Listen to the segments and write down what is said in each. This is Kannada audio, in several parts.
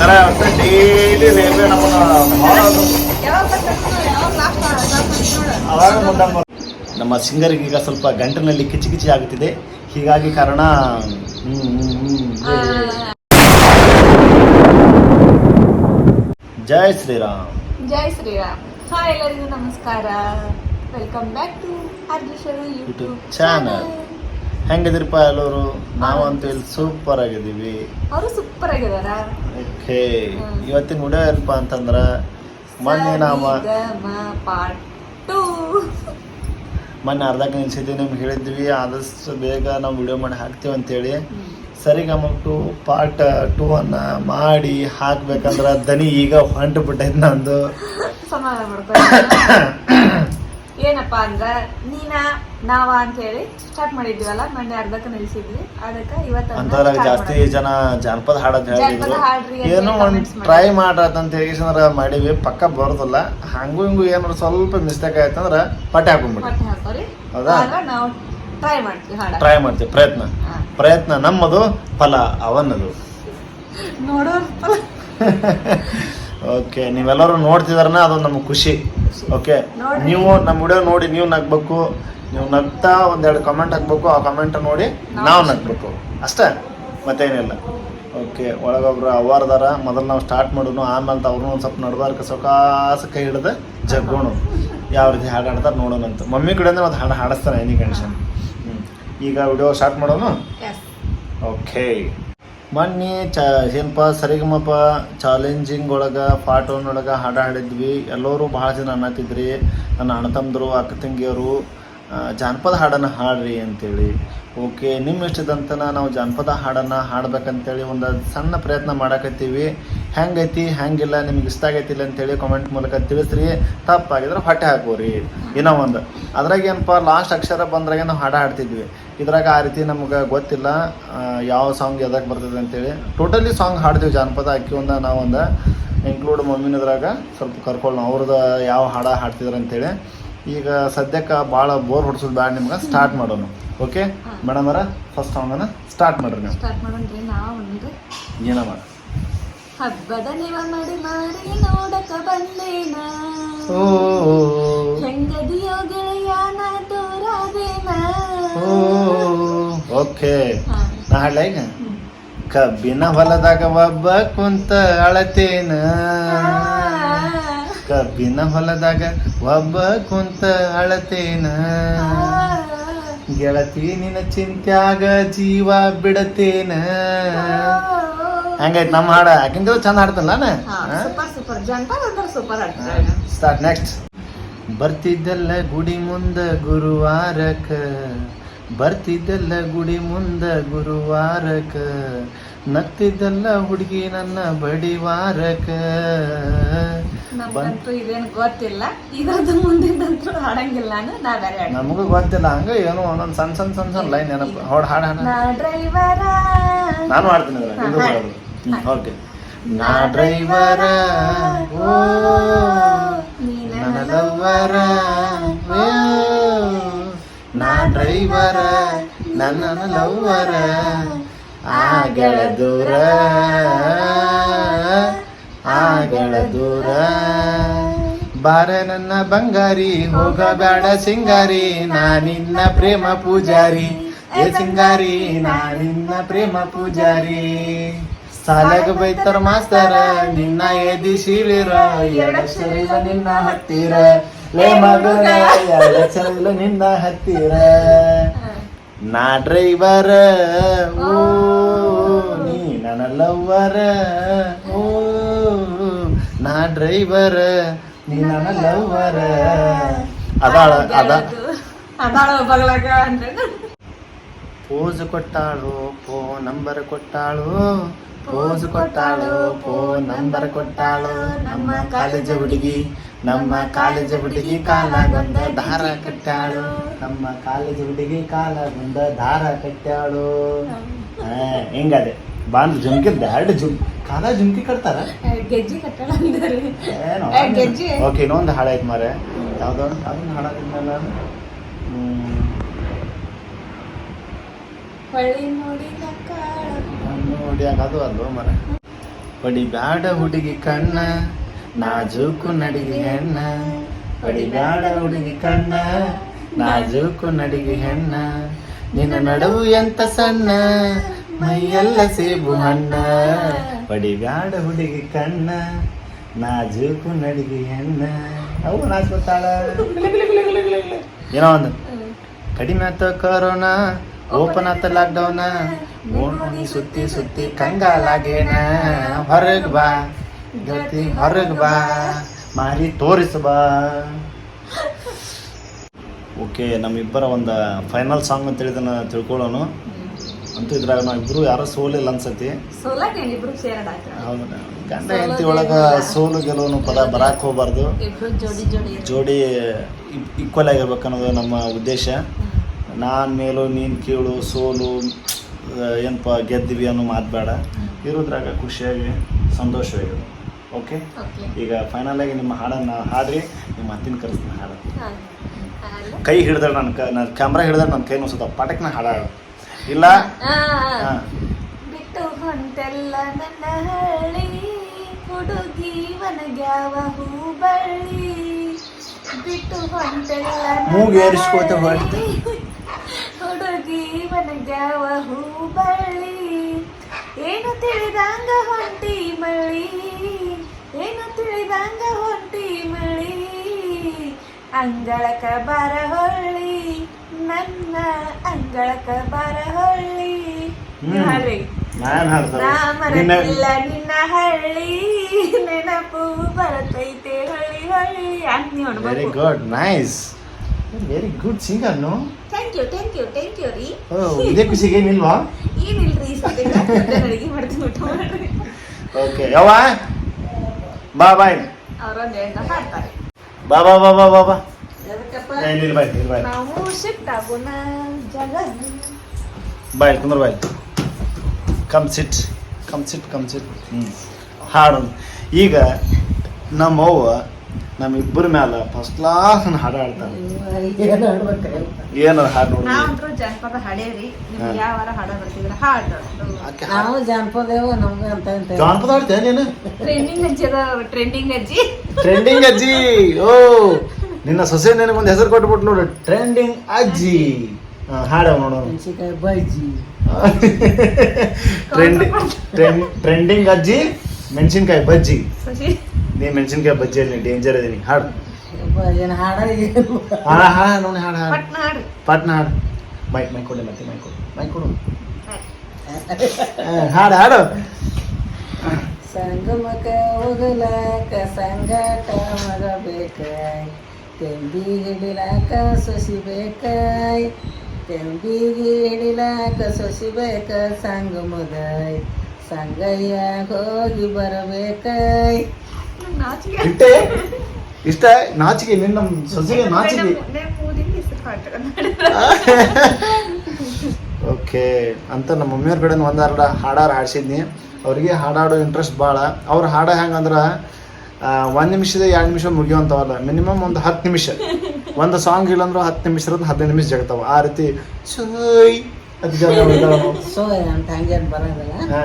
ಥರ ಡೈಲಿ ರೈಲ್ವೆ ನಮ್ಮ. ಅವಾಗ ಮುಂದೆ ನಮ್ಮ ಸಿಂಗರಿಗೆ ಈಗ ಸ್ವಲ್ಪ ಗಂಟಿನಲ್ಲಿ ಕಿಚಿ ಕಿಚಿ ಆಗುತ್ತಿದೆ. ಹೀಗಾಗಿ ಕಾರಣ ಜೈ ಶ್ರೀರಾಮ್. ಜೈ ಶ್ರೀರಾಮ್. ಹಾಯ್ ಎಲ್ಲರಿಗೂ ನಮಸ್ಕಾರ. Welcome back to YouTube channel ಹೆಂಗಿದಿರಪ್ಪ ಎಲ್ಲರೂ? ನಾವಂತೂ ಇಲ್ಲಿ ಸೂಪರ್ ಆಗಿದ್ದೀವಿ. ಅವರು ಸೂಪರ್ ಆಗಿದಾರ ಓಕೆ. ಇವತ್ತಿನ ವಿಡಿಯೋ ಏನಪ್ಪ ಅಂತಂದ್ರ ಮೊನ್ನೆ ನಾಮ ಟು ಮೊನ್ನೆ ಅರ್ಧಕ್ಕೆ ನಿಲ್ಸಿದ್ವಿ ನಿಮ್ಗೆ ಹೇಳಿದ್ವಿ ಆದಷ್ಟು ಬೇಗ ನಾವು ವಿಡಿಯೋ ಮಾಡಿ ಹಾಕ್ತೀವಿ ಅಂತೇಳಿ. ಸರಿಗಮ ಟು ಪಾರ್ಟ್ ಟೂ ಅನ್ನ ಮಾಡಿ ಹಾಕ್ಬೇಕಂದ್ರ ದನಿ ಈಗ ಹೊಂಟು ಬಿಟ್ಟೈತೆ ನಂದು ಏನಪ್ಪಾ ಅಂದ್ರೆ ನೀನ ನಾವ ಅಂತ ಹೇಳಿ ಸ್ಟಾರ್ಟ್ ಮಾಡಿದ್ವಲ್ಲ ಮೊನ್ನೆ ಅರ್ಧಕ್ಕೆ ನಿಲ್ಸಿದ್ವಿ. ಅದಕ್ಕೆ ಇವತ್ತು ಜಾಸ್ತಿ ಜನ ಜಾನಪದ ಹಾಡೋದು ಹೇಳಿದ್ರು. ಏನೋ ಒಂದು ಟ್ರೈ ಮಾಡ್ರತ್ ಅಂತ ಹೇಗಿಸಂದ್ರ ಮಾಡಿವಿ ಪಕ್ಕ ಬರೋದಿಲ್ಲ. ಹಂಗು ಹಿಂಗು ಏನಾರ ಸ್ವಲ್ಪ ಮಿಸ್ಟೇಕ್ ಆಯ್ತಂದ್ರ ಪಟ್ಟೆ ಹಾಕೊಂಡ್ಬಿಡಿ ಹಾಕೋರಿ. ಹೌದಾ? ನಾವು ಟ್ರೈ ಮಾಡ್ತೀವಿ ಹಾಡ ಟ್ರೈ ಮಾಡ್ತೀವಿ. ಪ್ರಯತ್ನ. ಪ್ರಯತ್ನ ನಮ್ಮದು ಫಲ ಅವನದು. ನೋಡೋರ್ ಓಕೆ ನೀವೆಲ್ಲರೂ ನೋಡ್ತಿದಾರನ ಅದೊಂದು ನಮ್ಗೆ ಖುಷಿ. ಓಕೆ ನೀವು ನಮ್ಮ ವಿಡಿಯೋ ನೋಡಿ ನೀವು ನಗ್ಬೇಕು ನೀವು ನಗ್ತಾ ಒಂದೆರಡು ಕಮೆಂಟ್ ಹಾಕ್ಬೇಕು ಆ ಕಮೆಂಟ್ ನೋಡಿ ನಾವು ನಗ್ಬೇಕು. ಅಷ್ಟೇ ಮತ್ತೇನಿಲ್ಲ. ಓಕೆ ಒಳಗೊಬ್ರು ಅವಾರ್ದಾರ ಮೊದಲು ನಾವು ಸ್ಟಾರ್ಟ್ ಮಾಡೋಣ ಆಮೇಲೆ ಅವ್ರನ್ನೂ ಒಂದು ಸ್ವಲ್ಪ ನಡ್ಬಾರ್ಕ ಸೊಕಾಸ ಕೈ ಹಿಡ್ದು ಜಗ್ಗೋಣ. ಯಾವ ರೀತಿ ಹಾಡು ಹಾಡ್ತಾರೆ ನೋಡೋಣ ಅಂತ. ಮಮ್ಮಿ ಅಂದ್ರೆ ಒಂದು ಹಾಡು ಹಾಡಿಸ್ತಾರೆ ಎನಿ ಕಂಡೀಷನ್ ಹ್ಞೂ ಈಗ ವಿಡಿಯೋ ಸ್ಟಾರ್ಟ್ ಮಾಡೋನು? ಓಕೆ ಮೊನ್ನೆ ಚ, ಏನಪ್ಪ, ಸರಿಗಮಪ ಚಾಲೆಂಜಿಂಗ್ ಒಳಗೆ ಪಾರ್ಟ್ ಒನ್ ಒಳಗೆ ಹಾಡು ಹಾಡಿದ್ವಿ. ಎಲ್ಲರೂ ಭಾಳ ಜನ ಅನ್ನತ್ತಿದ್ರಿ ನನ್ನ ಅಣ್ಣ ತಮ್ಮದರು, ಅಕ್ಕ ತಂಗಿಯವರು ಜಾನಪದ ಹಾಡನ್ನು ಹಾಡ್ರಿ ಅಂತೇಳಿ. ಓಕೆ ನಿಮ್ಮ ಇಷ್ಟದಂತನ ನಾವು ಜಾನಪದ ಹಾಡನ್ನು ಹಾಡ್ಬೇಕಂತೇಳಿ ಒಂದು ಸಣ್ಣ ಪ್ರಯತ್ನ ಮಾಡಕತ್ತೀವಿ. ಹೆಂಗೈತಿ, ಹೆಂಗಿಲ್ಲ, ನಿಮ್ಗೆ ಇಷ್ಟ ಆಗೈತಿಲ್ಲ ಅಂತೇಳಿ ಕಾಮೆಂಟ್ ಮೂಲಕ ತಿಳಿಸ್ರಿ. ತಪ್ಪಾಗಿದ್ರೆ ಹೊಟ್ಟೆ ಹಾಕೋರಿ. ಏನೋ ಒಂದು. ಅದ್ರಾಗ ಏನಪ್ಪ ಲಾಸ್ಟ್ ಅಕ್ಷರ ಬಂದ್ರಾಗ ನಾವು ಹಾಡ ಹಾಡ್ತಿದ್ವಿ. ಇದ್ರಾಗ ಆ ರೀತಿ ನಮ್ಗೆ ಗೊತ್ತಿಲ್ಲ. ಯಾವ ಸಾಂಗ್ ಎದಕ್ಕೆ ಬರ್ತದೆ ಅಂತೇಳಿ. ಟೋಟಲಿ ಸಾಂಗ್ ಹಾಡ್ತೀವಿ ಜಾನಪದ ಅಕ್ಕಿ ಒಂದ ನಾವೊಂದು. ಇನ್ಕ್ಲೂಡ್ ಮಮ್ಮಿನದ್ರಾಗ ಸ್ವಲ್ಪ ಕರ್ಕೊಳ್ಳೋಣ ಅವ್ರದ್ದು ಯಾವ ಹಾಡ ಹಾಡ್ತಿದ್ರು ಅಂತೇಳಿ ಈಗ ಸದ್ಯಕ್ಕೆ ಭಾಳ ಬೋರ್ ಹೊಡ್ಸೋದು ಬ್ಯಾಡ ನಿಮ್ಗೆ ಸ್ಟಾರ್ಟ್ ಮಾಡೋಣ ಓಕೆ. ಮೇಡಮ್ ಅವರ ಫಸ್ಟ್ ಸಾಂಗನ್ನು ಸ್ಟಾರ್ಟ್ ಮಾಡ್ರಿ ನೀವು. ಸ್ಟಾರ್ಟ್ ಮಾಡೋಣ್ರಿ ನಾವು ಒಂದು ಏನ ಮಾಡ ಹಬ್ಬದ ನೀವ ಮಾಡಿ ಮಾಡಿ ನೋಡಕ ಬಂದೇನ? ಓ ಹೆಂಗದಿಯೋ ನಾ ತೋರಾದೇನ? ಓಕೆ. ನಾ ಹಾಡ್ಲ ಈಗ. ಕಬ್ಬಿನ ಹೊಲದಾಗ ಒಬ್ಬ ಕುಂತ ಅಳತೇನ? ಕಬ್ಬಿನ ಹೊಲದಾಗ ಒಬ್ಬ ಕುಂತ ಅಳತೇನ? ಗೆಳತಿ ನಿನ್ನ ಚಿಂತ್ಯಾಗ ಜೀವ ಬಿಡತೇನ? ಹಂಗೈತ್ ನಮ್ಮ ಹಾಡ. ಯಾಕಂದ್ರೆ ಚಂದ ಹಾಡ್ತಲ್ಲ ಸ್ಟಾರ್ಟ್ ನೆಕ್ಸ್ಟ್ ಬರ್ತಿದ್ದಲ್ಲ ಗುಡಿ ಮುಂದ ಗುರುವಾರಕ. ಬರ್ತಿದ್ದಲ್ಲ ಗುಡಿ ಮುಂದ ಗುರುವಾರಕ. ನಗ್ತಿದ್ದಲ್ಲ ಹುಡುಗಿ ನನ್ನ ಬಡಿವಾರಕ ವಾರಕ. ನಮ್ಗಂತೂ ಇದೇನು ಗೊತ್ತಿಲ್ಲ. ಇದ್ರದ್ದು ಮುಂದಿಂದಂತೂ ಹಾಡಂಗಿಲ್ಲ ನಾ ಬೇರೆ ಹಾಡ್ತೀನಿ. ನಮಗೂ ಗೊತ್ತಿಲ್ಲ ಹಂಗ ಏನೋ ಒಂದೊಂದು ಸಣ್ಣ ಸಣ್ಣ ಸಣ್ಣ ಸಣ್ಣ ಲೈನ್ ಏನಪ್ಪ? ಹೊಡ್ ಹಾಡ ಹಾಡ ಡ್ರೈವರ. ನಾನು ಮಾಡ್ತೀನಿ ಹಾ, ಓಕೆ. ನಾ ಡ್ರೈವರ. ಓ ನನ್ನ ಲವ್ವರ. ಓ, ನಾ ಡ್ರೈವರ. ನನ್ನ ಲವ್ವರ. ಆಗಳ ದೂರ. ಆಗಳ ದೂರ. ಬಾರ ನನ್ನ ಬಂಗಾರಿ ಹೋಗಬೇಡ ಸಿಂಗಾರಿ ನಾನಿನ್ನ ಪ್ರೇಮ ಪೂಜಾರಿ. ಏ ಸಿಂಗಾರಿ ನಾನಿನ್ನ ಪ್ರೇಮ ಪೂಜಾರಿ. ಸಾಲಾಗ ಬೈತಾರ ಮಾಸ್ತರ, ನಿನ್ನ ಎದಿ ಶೀಳಿರ ಎರಡಕ್ಷರ ಇಲ್ಲ ನಿನ್ನ ಹತ್ತಿರ. ಲೇ ಮಗನ ಎರಡಕ್ಷರ ಇಲ್ಲ ನಿನ್ನ ಹತ್ತಿರ. ನಾ ಡ್ರೈವರ್ ಓ ಲವ್ವರ ಓ ನಾ ಡ್ರೈವರ ನೀ ನನ್ನ ಲವ್ವರ ಅದಾಳ ಅದ. ಪೋಸ್ ಕೊಟ್ಟಾಳು ಫೋ ನಂಬರ್ ಕೊಟ್ಟಾಳು. ಪೋಸ್ ಕೊಟ್ಟಾಳು ಫೋ ನಂಬರ್ ಕೊಟ್ಟಾಳು. ನಮ್ಮ ಕಾಲೇಜ ಹುಡುಗಿ ನಮ್ಮ ಕಾಲೇಜ ಹುಡುಗಿ ಕಾಲಾಗೊಂದ ದಾರ ಕಟ್ಟಾಳು ನಮ್ಮ ಕಾಲೇಜ್ ಹುಡುಗಿ ಕಾಲಾಗೊಂದ ದಾರ ಕಟ್ಟಾಳು ಹಾ, ಹಿಂಗದೆ? ಬಾಂದ್ ಜುಮ್ಕಿ ದಾಡ್ ಜುಮ್ ಕಾಲ ಜುಮ್ಕಿ ಕಟ್ತಾರ? ಗೆಜ್ಜಿ ಕಟ್ಟಲ್ಲ ಗೆಜ್ಜೆ. ಓಕೆ ಇನ್ನೊಂದು ಹಾಡು ಐತೆ ಮಾರೆ ಯಾವ್ದೋ ಯಾವ್ದೊಂದು ಹಾಡಾದಿದ್ನಲ್ಲ ಹ್ಮ್. ಹೊಳ್ಳಿ ನೋಡಿ ನಕ್ಕಾಳ ನೋಡಿ ಅದು ಅಲ್ವ ಮರ ಹೊಡಿಬ್ಯಾಡ ಹುಡುಗಿ ಕಣ್ಣ ನಾಜೂಕು ನಡಿಗೆ ಹೆಣ್ಣ. ಬ್ಯಾಡ ಹುಡುಗಿ ಕಣ್ಣ ನಾಜೂಕು ನಡಿಗೆ ಹೆಣ್ಣ. ನಿನ್ನ ನಡುವು ಎಂತ ಸಣ್ಣ ಮೈಯೆಲ್ಲ ಸೇಬು ಹಣ್ಣ. ಪಡಿಗಾಡ ಹುಡುಗಿ ಕಣ್ಣ, ನಾಜೂಕು ನಡಿಗೆ ಹೆಣ್ಣ. ಅವು ನಾಚ್ಕೊತಾಳ. ಏನೋ ಒಂದು. ಕಡಿಮೆ ಆತ ಕರೋನಾ, ಓಪನ್ ಆತ ಲಾಕ್ಡೌನ ಓಣಿ ಸುತ್ತಿ ಸುತ್ತಿ ಕಂಗಾಲಾಗೇನ ಹೊರಗ್ ಬಾ ಗತಿ ಹೊರಗ್ ಬಾ. ಮಾರಿ ತೋರಿಸ ಬಾ. ಓಕೆ, ನಮ್ಮಿಬ್ಬರ ಒಂದು ಫೈನಲ್ ಸಾಂಗ್ ಅಂತ ಹೇಳಿದನ ತಿಳ್ಕೊಳ್ಳೋನು. ಅಂತೂ ಇದ್ರಾಗ ನಾವಿಬ್ರು ಯಾರೋ ಸೋಲಿಲ್ಲ ಅನ್ಸತಿ. ಇಬ್ರು ಹೌದು ಗಂಡ ಹೆಂಡತಿ ಒಳಗ ಸೋಲು ಗೆಲುವನು ಪದ ಬರಾಕ್ ಹೋಗ್ಬಾರ್ದು. ಜೋಡಿ ಈಕ್ವಲ್ ಆಗಿರ್ಬೇಕು ಅನ್ನೋದು ನಮ್ಮ ಉದ್ದೇಶ. ನಾನು ಮೇಲೂ ನೀನು ಕೇಳು ಸೋಲು ಏನಪ್ಪ ಗೆದ್ದಿವಿ ಅನ್ನೋ ಮಾತು ಬೇಡ. ಇರೋದ್ರಾಗ ಖುಷಿಯಾಗಿ ಸಂತೋಷವಾಗಿ ಓಕೆ ಈಗ ಫೈನಲ್ ಆಗಿ ನಿಮ್ಮ ಹಾಡನ್ನು ಹಾಡ್ರಿ ನಿಮ್ಮ ಅತ್ತಿನ ಕರೆಸ್ತೀನಿ ಹಾಡ. ಕೈ ಹಿಡಿದ್ರೆ ನನ್ನ ಕ್ಯಾಮ್ರಾ ಹಿಡಿದ್ರೆ ನನ್ನ ಕೈ ನೋಸುತ್ತ ಪಟಕ್ನ ಹಾಡ ಇಲ್ಲ. ಬಿಟ್ಟು ಹೊಂಟೆಲ್ಲ ನನ್ನ ಹಳ್ಳಿ. ಹುಡುಗಿ ಮನಗ್ಯಾವ ಹೂ ಬಳ್ಳಿ ಬಿಟ್ಟು ಹೊಂಟೆಲ್ಲ ಮೂಗೇರಿಸ್ಕೋತ ಹೊರ್ಟು. ಹುಡುಗಿ ಮನಗ್ಯಾವ ಹೂ ಬಳ್ಳಿ ಏನು ತಿಳಿದಂಗ ಹೊಂಟಿ ಮಳಿ ಏನು ತಿಳಿದಾಂಗ ಹೊಂಟಿ ಮಳಿ ಅಂಗಳಕ ಬರಹೊಳ್ಳಿ ನನ್ನ ಅಂಗಳಕ ಬರಹೊಳ್ಳಿ. ಹ್ಮ್. ಹಾಡ್ರಿ. ನಾನು ನಾ ನಿನ್ನ ಮರತಿಲ್ಲ ನಿನ್ನ ಹಳ್ಳಿ. ನೆನಪು ಬರತೈತೆ ಹಳ್ಳಿ ಹಳ್ಳಿ. ಅಂತ ನೀವು ವೆರಿ ಅನ್ಬೇಕು good nice very good singer no thank you thank you thank you ರೀ. ಇದೇ ಖುಷಿಗೆ ಏನಿಲ್ವಾ? ಏನಿಲ್ರಿ ಸದ್ಯ ಅಡಿಗೆ ಮಾಡ್ತೀನಿ ಊಟ ಮಾಡ್ರಿ. ಓಕೆ ಯಾವ ಬಾ ಬಾಯ್ ಅವ್ರೊಂದು ಹೇಳ್ತಾ ಹಾಡ್ತಾರೆ. ಬಾ ಬಾ ಬಾ ಬಾ ಬಾ ಬಾ. ಬಾಯ್ ನಿಲ್ ಬಾಯ್. ನಾವು ಶಿಫ್ಟ್ ಆಗೋಣ. ಜಾಗ. ಬಾಯ್ ಕುಂದ್ರ ಬಾಯ್. Come sit come sit come sit ಹ್ಞೂ ಹಾಡು ಈಗ ನಮ್ಮವ್ವ ನಮ್ಮಿಬ್ಬರ ಮ್ಯಾಲ ಫಸ್ಟ್ ಕ್ಲಾಸ್ ಹಾಡು ಹಾಡ್ತಾರೆ ಏನಾರ ಹಾಡು ಜಾನಪದ ನಾವಂತರೂ ಜನಪದ ಹಾಡೇರಿ ನಿಮ್ಗೆ ಹಾ. ಯಾವ ಹಾಡ ಬರ್ತಿದ್ರ? ಹಾಡು. ನಾವು ಜಾನಪದ ನಮ್ಗೆ ಅಂತ ಅಂತ ಜಾನಪದ ಹಾಡ್ತೇನೆ ನೀನು? ಟ್ರೆಂಡಿಂಗ್ ಅಜ್ಜಿ ಅದ ಟ್ರೆಂಡಿಂಗ್ ಅಜ್ಜಿ ಟ್ರೆಂಡಿಂಗ್ ಅಜ್ಜಿ ಓ. ನಿನ್ನ ಸೊಸೆ ನಿನಗೊಂದು ಒಂದು ಹೆಸರು ಕೊಟ್ಬಿಟ್ಟು ನೋಡು. ಟ್ರೆಂಡಿಂಗ್ ಅಜ್ಜಿ. ಹಾಡವ್ ನೋಡು. ಮೆಣಸಿನ್ಕಾಯಿ ಬಜ್ಜಿ ಟ್ರೆಂಡಿ ಟ್ರೆಂಡಿಂಗ್ ಅಜ್ಜಿ ಮೆಣಸಿನ್ಕಾಯಿ ಬಜ್ಜಿ ಸಸಿ. ನೀ ಮೆಣಸಿನ್ಕಾಯಿ ಬಜ್ಜಿ ಅಲ್ಲಿ ಡೇಂಜರ್ ಇದೀನಿ. ಹಾಡು. ಏನು ಹಾಡ ಏನು ಹಾಡ ಹಾಡ ನೋಡಿ ಹಾಡು ಹಾಡು. ಪಟ್ನ ಹಾಡು. ಪಾಟ್ನ ಹಾಡು. ಮೈಕ್ ಮೈಕ್ ಕೊಡಿ ಮತ್ತೆ ಮೈಕ್ ಕೊಡು. ಮೈಕ್ ಕೊಡು. ಹಾ, ಹಾಡು ಹಾಡು. ಸಂಗಮಕ ಹೋಗಲಾಕ ಸಂಗಾಟ ಮಗ ಬೇಕಾಯ್ ತೆಂಬಿಗೆ ಹಿಡಿಲಾಕ ಸೊಸಿ ಬೇಕಾಯ್ ತೆಂಬಿಗೆ ಹಿಡಿಲಾಕ ಸೊಸಿ ಬೇಕ ಸಂಗಮದಾಯ್ ಸಂಗಯ್ಯ ಹೋಗಿ ಬರಬೇಕಾಯ್ ನಾಚಿಕೆ. ಇಷ್ಟೇ ಇಷ್ಟ? ನಾಚಿಕೆ ನಿನ್ನ ಸೊಸೆಗೆ ನಾಚಿಕೆ. ಓಕೆ ಅಂತ ನಮ್ಮ ಮಮ್ಮಿಯವ್ರ ಕಡೆ ಒಂದು ಎರಡು ಹಾಡಾರು ಹಾಡ್ಸಿದ್ನಿ. ಅವ್ರಿಗೆ ಹಾಡಾಡೋ ಇಂಟ್ರೆಸ್ಟ್ ಭಾಳ ಅವ್ರು ಹಾಡ ಹೆಂಗಂದ್ರೆ ಒಂದು ನಿಮಿಷದ ಎರಡು ನಿಮಿಷ ಮುಗಿಯುವಂಥವಲ್ಲ ಮಿನಿಮಮ್ ಒಂದು ಹತ್ತು ನಿಮಿಷ. ಒಂದು ಸಾಂಗ್ ಇಲ್ಲಂದ್ರೆ ಹತ್ತು ನಿಮಿಷ ಇರೋದು ಹದಿನೈದು ನಿಮಿಷ ಜಗತ್ತವ. ಆ ರೀತಿ ಸೋಯ್ ಅದು ಜಗ ಉಳಿದಾವ. ಸೊ ಅಂತ ಹಂಗೇನು ಬರೋದಿಲ್ಲ? ಹಾ.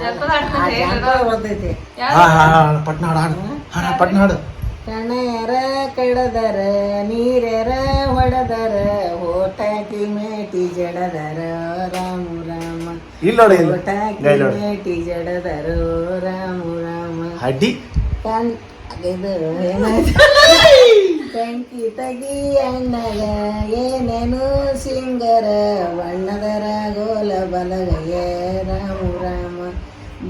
ಜನಪದ ಆ ಹಾಡ್ತಾರೆ ಜಾನಪದ ಬರ್ತೈತಿ ಹಾ ಹಾ ಹಾ ಪಟ್ನ ಹಾಡು ಹಾಡು. ಹಾಡ ಪಟ್ನ ಹಾಡು. ಕಣರ ಕಡದರ ನೀರರ ಹೊಡೆದರ ಓಟಾಕಿ ಮೇಟಿ ಜಡದರ ರಾಮ ರಾಮ. ಇಲ್ಲ ಓಟಾಕಿ ಮೇಟಿ ಜಡದರ ರಾಮ ರಾಮ. ಅಡ್ಡಿ ಇದು ಏನಾಯ್ತು ಬೆಂಕಿ ತಗಿ ಅಣ್ಣಗ ಏನೇನು ಸಿಂಗರ ಬಣ್ಣದರ ಗೋಲ ಬಲಗಯ್ಯ ರಾಮ ರಾಮ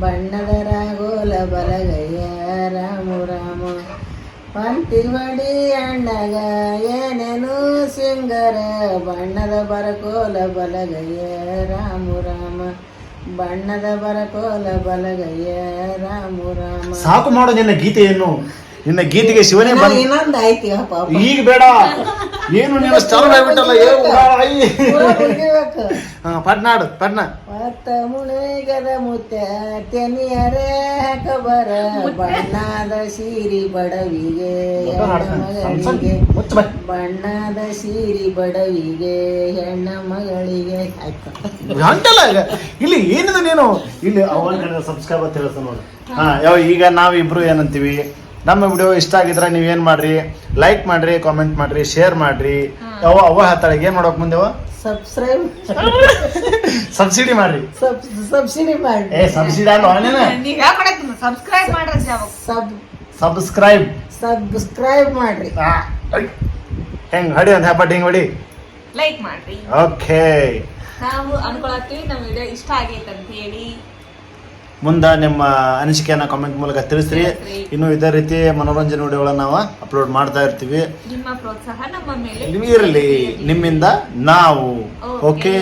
ಬಣ್ಣದರ ಗೋಲ ಬಲಗಯ್ಯ ರಾಮ ರಾಮ ಪಂತಿ ಹೊಡಿ ಅಣ್ಣಗ ಏನೇನು ಸಿಂಗರ ಬಣ್ಣದ ಬರಕೋಲ ಬಲಗಯ್ಯ ರಾಮ ರಾಮ ಬಣ್ಣದ ಬರಕೋಲ ಬಲಗಯ್ಯ ರಾಮು ರಾಮ. ಸಾಕು ಮಾಡೋ ನಿನ್ನ ಗೀತೆಯನ್ನು. ನಿನ್ನ ಗೀತೆಗೆ ಶಿವನೇ ಬಂದ ಇನ್ನೊಂದು ಐತಿ ಪಾಪ. ಈಗ ಬೇಡ. ಏನು ನೀನು ಸ್ಟಾರ್ ಆಗ್ಬಿಟ್ಟಲ್ಲ ಏನು ಪಟ್ನಾಡು ಪಟ್ನ ಮತ್ತ ಮುಳುಗದ ಮುತ್ತ ತೆನಿಯರೇ ಕಬರ ಬಣ್ಣದ ಸೀರಿ ಬಡವಿಗೆ ಮಗಳಿಗೆ. ಮುಚ್ಚ ಬಣ್ಣದ ಸೀರಿ ಬಡವಿಗೆ ಹೆಣ್ಣ ಮಗಳಿಗೆ. ಗಂಟಲ್ಲ ಇಲ್ಲಿ ಏನಿದೆ ನೀನು? ಇಲ್ಲಿ ಅವಳ ಸಬ್ಸ್ಕ್ರೈಬರ್ ಹೇಳ್ತಾನೆ ನೋಡಿ. ಹಾ ಯಾವ ಈಗ ನಾವಿಬ್ರು ಏನಂತೀವಿ? ನಮ್ಮ ವಿಡಿಯೋ ಇಷ್ಟ ಆಗಿದ್ರೆ ನೀವೇನ್ ಮಾಡ್ರಿ? ಲೈಕ್ ಮಾಡ್ರಿ ಕಾಮೆಂಟ್ ಮಾಡ್ರಿ ಶೇರ್ ಮಾಡ್ರಿ. ಅವ ಅವ ಹತ್ತಾಳೆ ಏನ್ ಮಾಡೋಕ್ ಮುಂದೆ ಅವ ಸಬ್ಸ್ಕ್ರೈಬ್ ಸಬ್ಸಿಡಿ ಮಾಡ್ರಿ. ಸಬ್ ಸಬ್ಸಿಡಿ ಮಾಡಿ ಏ ಸಬ್ಸಿಡಿ ಅಲ್ಲ ಸಬ್ಸ್ಕ್ರೈಬ್ ಮಾಡ್ರಿ ಸಬ್ ಸಬ್ಸ್ಕ್ರೈಬ್ ಸಬ್ಸ್ಕ್ರೈಬ್ ಮಾಡ್ರಿ. ಹೆಂಗ್ ಹಡಿ ಅಂತ ಹಬ್ಬ ಹಿಂಗ್ ಹೊಡಿ. ಲೈಕ್ ಮಾಡ್ರಿ. ಓಕೆ ನಾವು ಅನ್ಕೊಳತ್ತೀವಿ ನಮ್ಮ ವಿಡಿಯೋ ಇಷ್ಟ ಆಗೈತೆ ಅಂತ ಹೇಳಿ ಮುಂದೆ ನಿಮ್ಮ ಅನಿಸಿಕೆಯನ್ನ ಕಾಮೆಂಟ್ ಮೂಲಕ ತಿಳಿಸ್ರಿ. ಇನ್ನು ಇದೇ ರೀತಿ ಮನೋರಂಜನೆ ವಿಡಿಯೋಗಳನ್ನ ನಾವು ಅಪ್ಲೋಡ್ ಮಾಡ್ತಾ ಇರ್ತೀವಿ. ನಿಮ್ಮ ಪ್ರೋತ್ಸಾಹ ನಮ್ಮ ಮೇಲೆ ಇರಲಿ. ನಿಮ್ಮಿಂದ ನಾವು. ಓಕೆ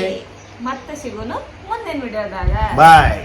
ಮತ್ತೆ ಸಿಗೋಣ ಮುಂದಿನ ವಿಡಿಯೋದಾಗ. ಬಾಯ್